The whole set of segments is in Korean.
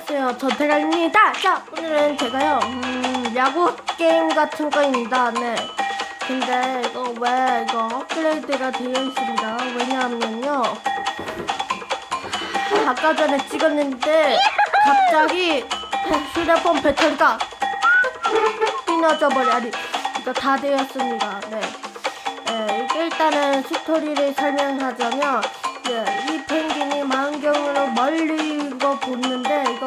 안녕하세요. 저 대갈입니다. 자, 오늘은 제가요, 음, 야구 게임 같은 거입니다. 네. 근데 이거 왜 이거 업그레이드가 되어 있습니다. 왜냐하면요. 아까 전에 찍었는데 갑자기 휴대폰 배터리가 끊어져 버려. 아니, 이거 다 되었습니다. 네. 네, 일단은 스토리를 설명하자면 예, 이 펭귄이 망경으로 멀리 이거 보는데 이거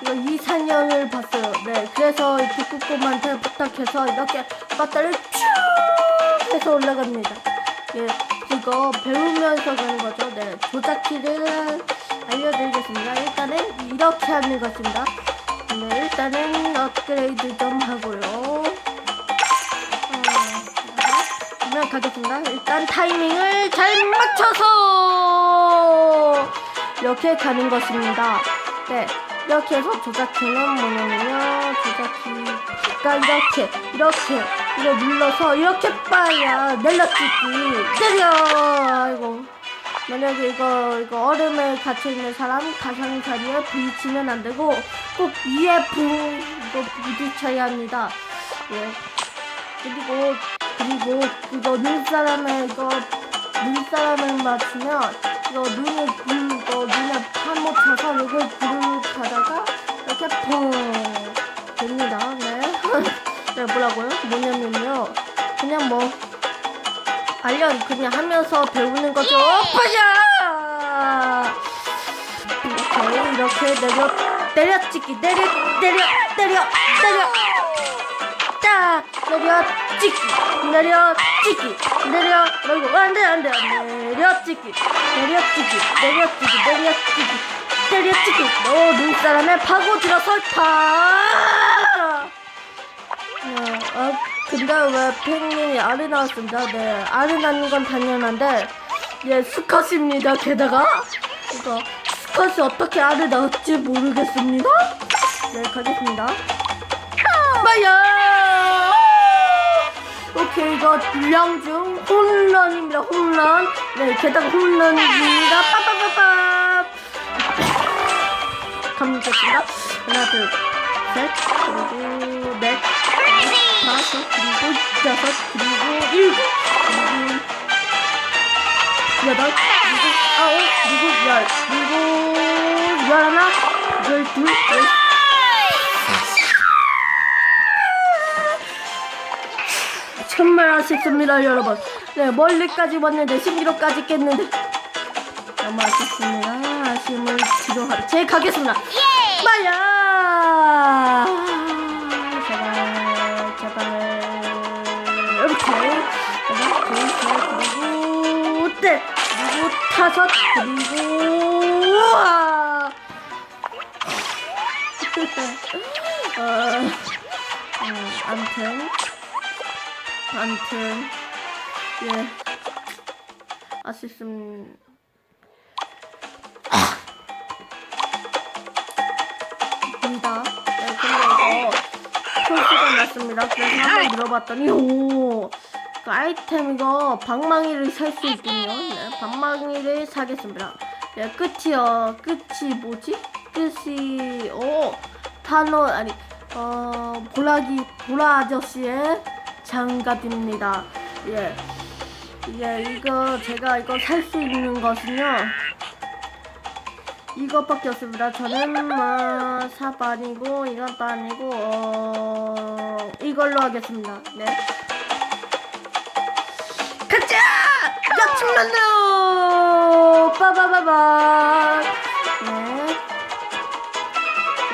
이거 이산형을 봤어요. 네, 그래서 이 북극곰한테 부탁해서 이렇게 배터를 쭉 해서 올라갑니다. 예, 이거 배우면서 가는 거죠. 네, 조작키를 알려드리겠습니다. 일단은 이렇게 하는 것입니다. 네, 일단은 업그레이드 좀 하고요. 그러면 가겠습니다. 일단 타이밍을 잘 맞춰서 이렇게 가는 것입니다. 네, 이렇게 해서 조작키는 뭐냐면요. 조작키가 이렇게 이렇게 이거 눌러서 이렇게 빠야 내려찍기 때려. 아이고. 만약에 이거 이거 얼음에 갇혀 있는 사람 가상 자리에 부딪히면 안 되고 꼭 위에 부 이거 부딪혀야 합니다. 예. 그리고 그리고 이거 눈사람에 이거 눈사람을 맞추면 이거 눈을 불 이거 눈에 파묻혀서 이걸 불을 가다가 이렇게 펑 됩니다. 네. 네 뭐라고요? 뭐냐면요. 그냥 뭐 알려 그냥 하면서 배우는 거죠. 빠져. 이렇게 이렇게 내려 내려찍기 내려 내려 내려 내려 딱 내려 찍기. 내려 찍기. 내려 아이고. 안돼 안돼. 내려 찍기. 내려 찍기. 내려 찍기. 내려 찍기. 내려 찍기. 너 눈사람에 파고 들어 설파. 네, 아, 근데 왜 펭귄이 알이 나왔습니다. 네, 낳는 건 당연한데, 예, 수컷입니다. 게다가, 이거, 수컷이 어떻게 알을 낳을지 모르겠습니다. 네, 가겠습니다. 마야! 오케이, 이거 불량중 홈런입니다. 홈런. 네, 게다가 홈런입니다. 빠빠빠빠! 갑니다. 하나, 둘, 셋, 그리고 넷, 다섯, 그리고 여섯, 그리고 일곱, 그리고 여덟, 그리고 아홉, 그리고 열, 그리고 열하나, 열둘, 열. 정말 아쉽습니다, 여러분. 네, 멀리까지 왔는데 신기록까지 깼는데 너무 아쉽습니다. 아쉬움을 뒤로하. 제 가겠습니다. 마야. 제발, 제발. 이렇게. 그리고 넷, 그리고 다섯, 그리고 우와. 어, 음, 암튼, 암튼, 예, 아쉽습니다. 입니다. 네, 근데 이거 표시가 났습니다. 그래서 한번 물어봤더니 오, 그 아이템 이거 방망이를 살 수 있군요. 네, 방망이를 사겠습니다. 네, 끝이요. 끝이 뭐지? 끝이 오 단어 아니 어 보라기 보라 아저씨의 장갑입니다. 예. 예, 이거 제가 이거 살 수 있는 것은요. 이것밖에 없습니다. 저는 뭐 아니고 이것도 아니고 어 이걸로 하겠습니다. 네. 가자! 야충 만나요! 빠바바바. 네.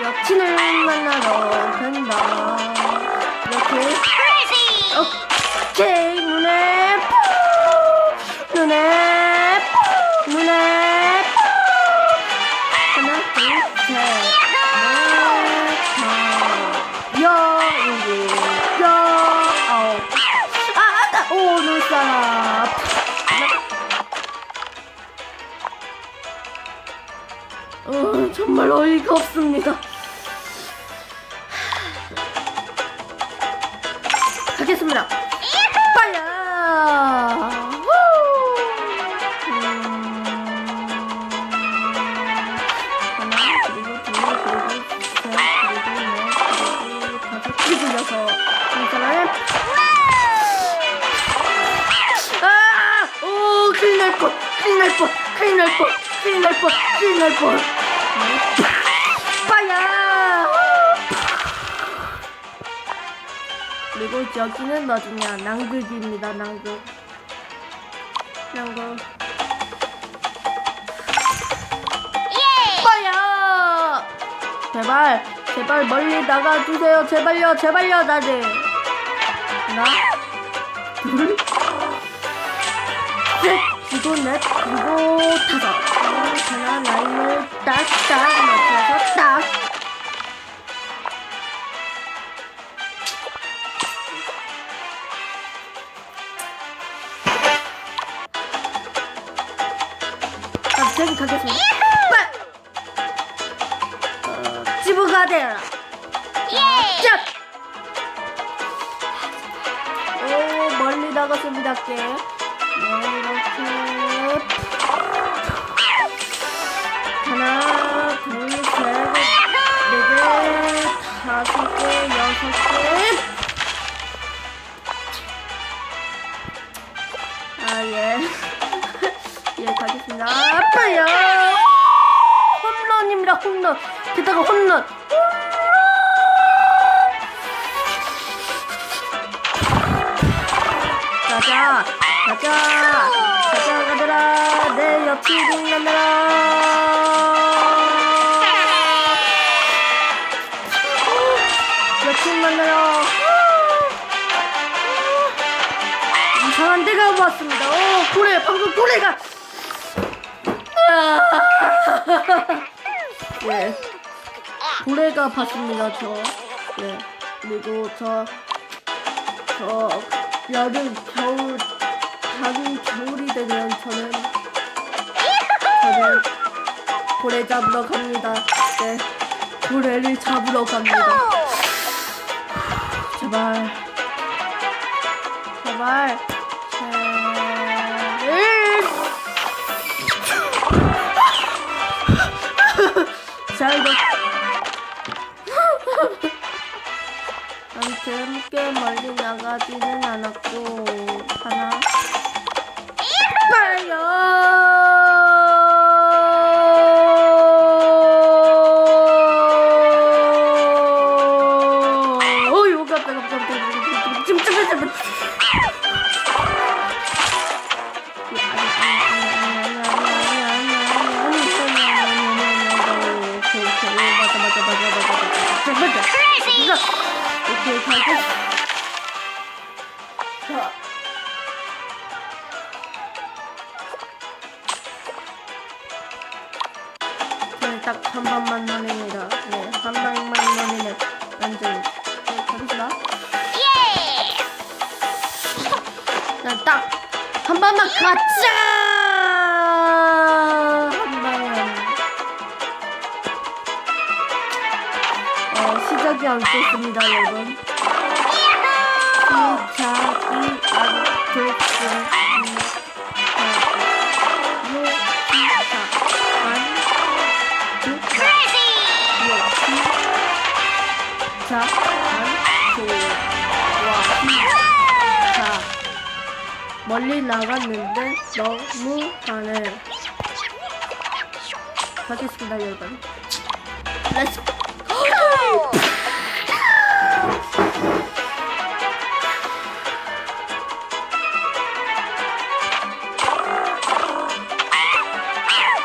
여친을 만나러 간다. 이렇게. 오케이 눈에 푸! 눈에 푸! 눈에 푸! 하나, 둘, 셋, 넷, 다, 여, 아홉. 아, 아따! 오, 눈사람. 어, 정말 어이가 없습니다. 큰일 날 뻔, 큰일 날 뻔. 빠야. 그리고 여기는 뭐냐 낭극입니다, 낭극. 낭극. 빠야. 제발, 제발 멀리 나가주세요. 제발요, 제발요, 나를. 하나, 둘, 셋, 그리고 넷, 그리고 다섯. 하나 라인을 딱딱 맞춰서 딱. 갑자기 가겠습니다. 빨! 어, 집으가 되라. 오, 멀리 나갔습니다, 게. 네, 이렇게. 하나, 둘, 셋, 네 개, 다섯 개, 여섯 개. 아, 예. 예, 가겠습니다. 아빠요! 홈런입니다, 홈런. 게다가 홈런. 가자, 가자, 가자, 가더라. 내 여친구 만나라. 고래, 방금 고래가. 아. 예, 고래가 봤습니다, 저. 예, 그리고 저, 저, 여름, 겨울, 다음 겨울이 되면 저는, 저는 고래 잡으러 갑니다. 네, 고래를 잡으러 갑니다. 제발, 제발. 나가지는 않았고 하나. 빨요. 어 이거 깜 딱한 번만 노립니다. 네, 한 방만 노리면 완전 네, 가겠습니다 난딱한 번만 가자 한 방만. 어, 시작이 안 됐습니다, 여러분. 시작이 안 됐습니다. 시작, 안, 좋아, 시작. 멀리 나갔는데 너무 가네. 가겠습니다, 여러분. 렛츠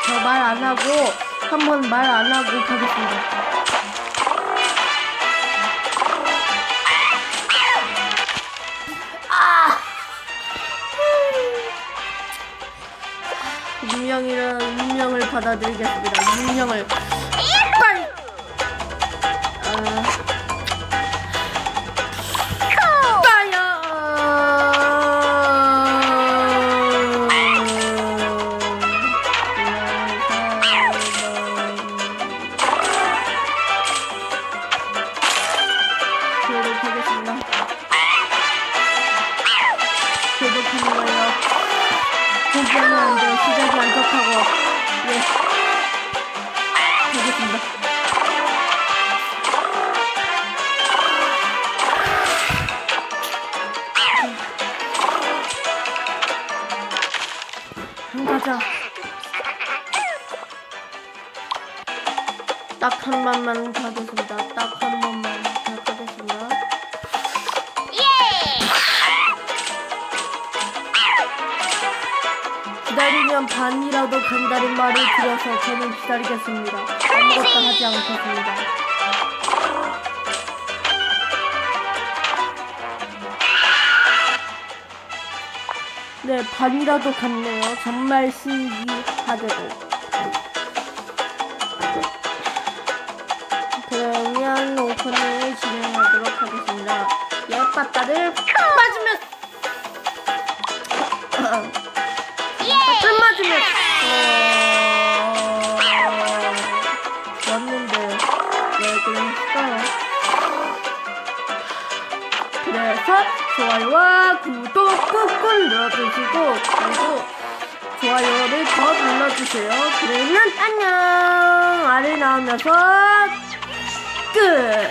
저 말 안 하고 한 번 말 안 하고 가겠습니다. 운명이란 운명을 받아들이겠습니다. 운명을 빨리. 아. 빠요. 계속하겠습니다. 계속하는 거예요. 아! 네, 기대하면 안 돼요. 기대하지 않도록 하고. 예. 되겠습니다. 한 가자. 딱 한 번만 가겠습니다. 딱 한 번만. 기다리면 반이라도 간다는 말을 들어서 저는 기다리겠습니다. 아무것도 하지 않겠습니다. 네, 반이라도 갔네요. 정말 신기하게도. 그러면 오픈을 진행하도록 하겠습니다. 예, 빠따를 맞으면 빠따를 맞으면 어... 왔는데 왜 그러실까요? 그래서 좋아요와 구독 꾹꾹 눌러주시고 그리고 좋아요를 더 눌러주세요. 그러면 안녕 아래 나오면서 끝.